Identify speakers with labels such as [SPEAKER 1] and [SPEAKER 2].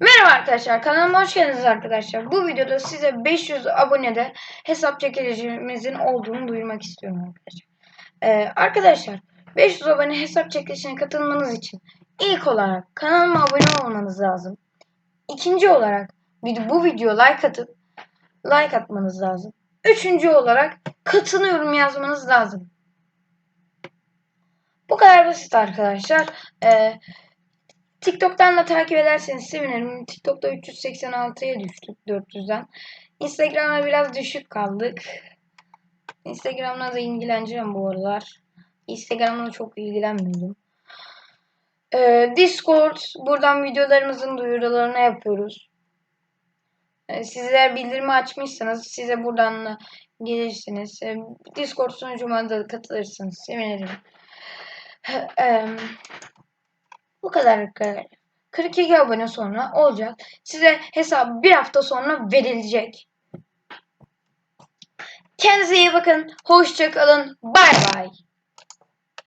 [SPEAKER 1] Merhaba arkadaşlar kanalıma hoş geldiniz arkadaşlar. Bu videoda size 500 abonede hesap çekilişimizin olduğunu duyurmak istiyorum arkadaşlar. Ee, arkadaşlar 500 abone hesap çekilişine katılmanız için ilk olarak kanalıma abone olmanız lazım. İkinci olarak bu video like atıp like atmanız lazım. Üçüncü olarak katılıyorum yazmanız lazım. Bu kadar basit arkadaşlar. Ee, TikTok'tan da takip ederseniz sevinirim. TikTok'ta 386'ya düştük 400'den. Instagram'a biraz düşük kaldık. Instagram'la da ilgileneceğim bu aralar. Instagram'la çok ilgilenmiyordum. Ee, Discord. Buradan videolarımızın duyurularını yapıyoruz. Ee, sizler bildirimi açmışsanız size buradan da gelirsiniz. Ee, Discord sunucuma da katılırsınız. Sevinirim. Bu kadar arkadaşlar. 42 abone sonra olacak. Size hesap bir hafta sonra verilecek. Kendinize iyi bakın. Hoşça kalın. Bay bay.